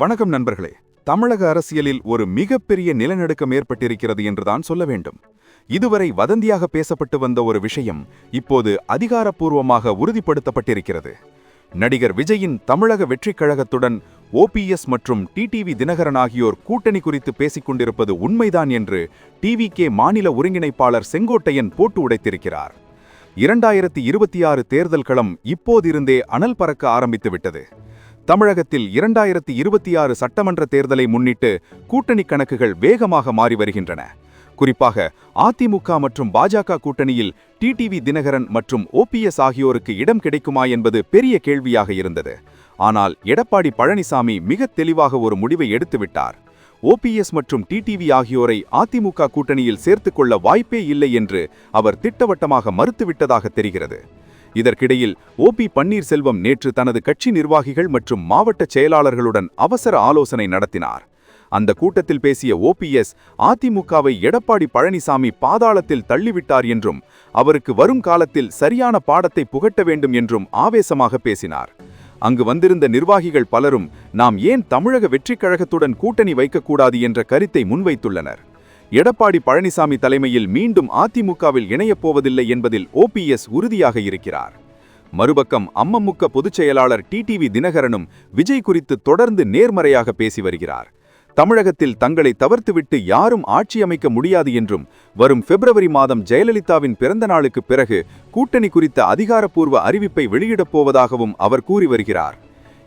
வணக்கம் நண்பர்களே. தமிழக அரசியலில் ஒரு மிகப்பெரிய நிலநடுக்கம் ஏற்பட்டிருக்கிறது என்றுதான் சொல்ல வேண்டும். இதுவரை வதந்தியாக பேசப்பட்டு வந்த ஒரு விஷயம் இப்போது அதிகாரப்பூர்வமாக உறுதிப்படுத்தப்பட்டிருக்கிறது. நடிகர் விஜயின் தமிழக வெற்றிக் கழகத்துடன் ஓபிஎஸ் மற்றும் டிடிவி தினகரன் ஆகியோர் கூட்டணி குறித்து பேசிக் கொண்டிருப்பது உண்மைதான் என்று டிவிகே மாநில ஒருங்கிணைப்பாளர் செங்கோட்டையன் போட்டு உடைத்திருக்கிறார். இரண்டாயிரத்தி இருபத்தி ஆறு தேர்தல் களம் இப்போதிருந்தே அனல் பறக்க ஆரம்பித்துவிட்டது தமிழகத்தில் இரண்டாயிரத்தி இருபத்தி ஆறு சட்டமன்ற தேர்தலை முன்னிட்டு கூட்டணி கணக்குகள் வேகமாக மாறி வருகின்றன. குறிப்பாக அதிமுக மற்றும் பாஜக கூட்டணியில் டிடிவி தினகரன் மற்றும் ஓபிஎஸ் ஆகியோருக்கு இடம் கிடைக்குமா என்பது பெரிய கேள்வியாக இருந்தது. ஆனால் எடப்பாடி பழனிசாமி மிக தெளிவாக ஒரு முடிவை எடுத்துவிட்டார். ஓபிஎஸ் மற்றும் டிடிவி ஆகியோரை அதிமுக கூட்டணியில் சேர்த்துக்கொள்ள வாய்ப்பே இல்லை என்று அவர் திட்டவட்டமாக மறுத்துவிட்டதாக தெரிகிறது. இதற்கிடையில் ஓ பி பன்னீர்செல்வம் நேற்று தனது கட்சி நிர்வாகிகள் மற்றும் மாவட்ட செயலாளர்களுடன் அவசர ஆலோசனை நடத்தினார். அந்த கூட்டத்தில் பேசிய ஓபிஎஸ் அதிமுகவை எடப்பாடி பழனிசாமி பாதாளத்தில் தள்ளிவிட்டார் என்றும் அவருக்கு வரும் காலத்தில் சரியான பாடத்தை புகட்ட வேண்டும் என்றும் ஆவேசமாக பேசினார். அங்கு வந்திருந்த நிர்வாகிகள் பலரும் நாம் ஏன் தமிழக வெற்றிக் கழகத்துடன் கூட்டணி வைக்கக்கூடாது என்ற கருத்தை முன்வைத்துள்ளனர். எடப்பாடி பழனிசாமி தலைமையில் மீண்டும் அதிமுகவில் இணையப் போவதில்லை என்பதில் ஓபிஎஸ் உறுதியாக இருக்கிறார். மறுபக்கம் அம்மமுக்க பொதுச் செயலாளர் டிடிவி தினகரனும் விஜய் குறித்து தொடர்ந்து நேர்மறையாக பேசி வருகிறார். தமிழகத்தில் தங்களை தவிர்த்துவிட்டு யாரும் ஆட்சி அமைக்க முடியாது என்றும் வரும் பிப்ரவரி மாதம் ஜெயலலிதாவின் பிறந்த நாளுக்கு பிறகு கூட்டணி குறித்த அதிகாரப்பூர்வ அறிவிப்பை வெளியிடப் போவதாகவும் அவர் கூறி வருகிறார்.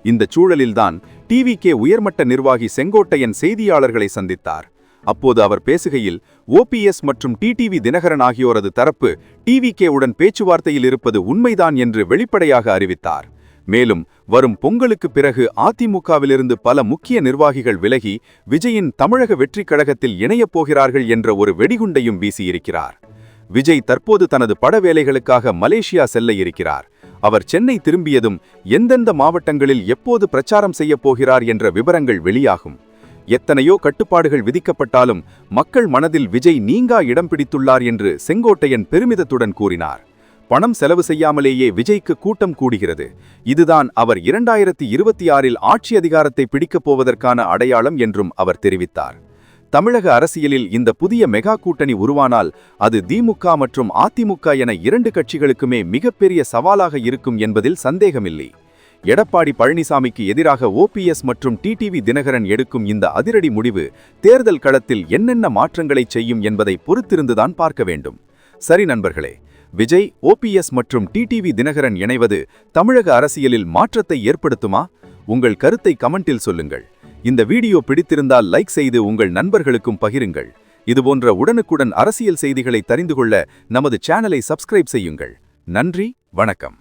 இந்த சூழலில்தான் டிவி கே உயர்மட்ட நிர்வாகி செங்கோட்டையன் செய்தியாளர்களை சந்தித்தார். அப்போது அவர் பேசுகையில் ஓபிஎஸ் மற்றும் டிடிவி தினகரன் ஆகியோரது தரப்பு டிவிகேவுடன் பேச்சுவார்த்தையில் இருப்பது உண்மைதான் என்று வெளிப்படையாக அறிவித்தார். மேலும் வரும் பொங்கலுக்கு பிறகு அதிமுகவிலிருந்து பல முக்கிய நிர்வாகிகள் விலகி விஜயின் தமிழக வெற்றிக் கழகத்தில் இணையப் போகிறார்கள் என்ற ஒரு வெடிகுண்டையும் வீசியிருக்கிறார். விஜய் தற்போது தனது பட வேலைகளுக்காக மலேசியா செல்ல இருக்கிறார். அவர் சென்னை திரும்பியதும் எந்தெந்த மாவட்டங்களில் எப்போது பிரச்சாரம் செய்யப் போகிறார் என்ற விவரங்கள் வெளியாகும். எத்தனையோ கட்டுப்பாடுகள் விதிக்கப்பட்டாலும் மக்கள் மனதில் விஜய் நீங்கா இடம் பிடித்துள்ளார் என்று செங்கோட்டையன் பெருமிதத்துடன் கூறினார். பணம் செலவு செய்யாமலேயே விஜய்க்கு கூட்டம் கூடுகிறது. இதுதான் அவர் இரண்டாயிரத்தி இருபத்தி ஆறில் ஆட்சி அதிகாரத்தை பிடிக்கப் போவதற்கான அடையாளம் என்றும் அவர் தெரிவித்தார். தமிழக அரசியலில் இந்த புதிய மெகா கூட்டணி உருவானால் அது திமுக மற்றும் அதிமுக என இரண்டு கட்சிகளுக்குமே மிகப்பெரிய சவாலாக இருக்கும் என்பதில் சந்தேகமில்லை. எடப்பாடி பழனிசாமிக்கு எதிராக ஓபிஎஸ் மற்றும் டிடிவி தினகரன் எடுக்கும் இந்த அதிரடி முடிவு தேர்தல் களத்தில் என்னென்ன மாற்றங்களை செய்யும் என்பதை பொறுத்திருந்துதான் பார்க்க வேண்டும். சரி நண்பர்களே விஜய் ஓபிஎஸ் மற்றும் டிடிவி தினகரன் இணைவது தமிழக அரசியலில் மாற்றத்தை ஏற்படுத்துமா? உங்கள் கருத்தை கமெண்டில் சொல்லுங்கள். இந்த வீடியோ பிடித்திருந்தால் லைக் செய்து உங்கள் நண்பர்களுக்கும் பகிருங்கள். இதுபோன்ற உடனுக்குடன் அரசியல் செய்திகளை தெரிந்து கொள்ள நமது சேனலை சப்ஸ்கிரைப் செய்யுங்கள். நன்றி வணக்கம்.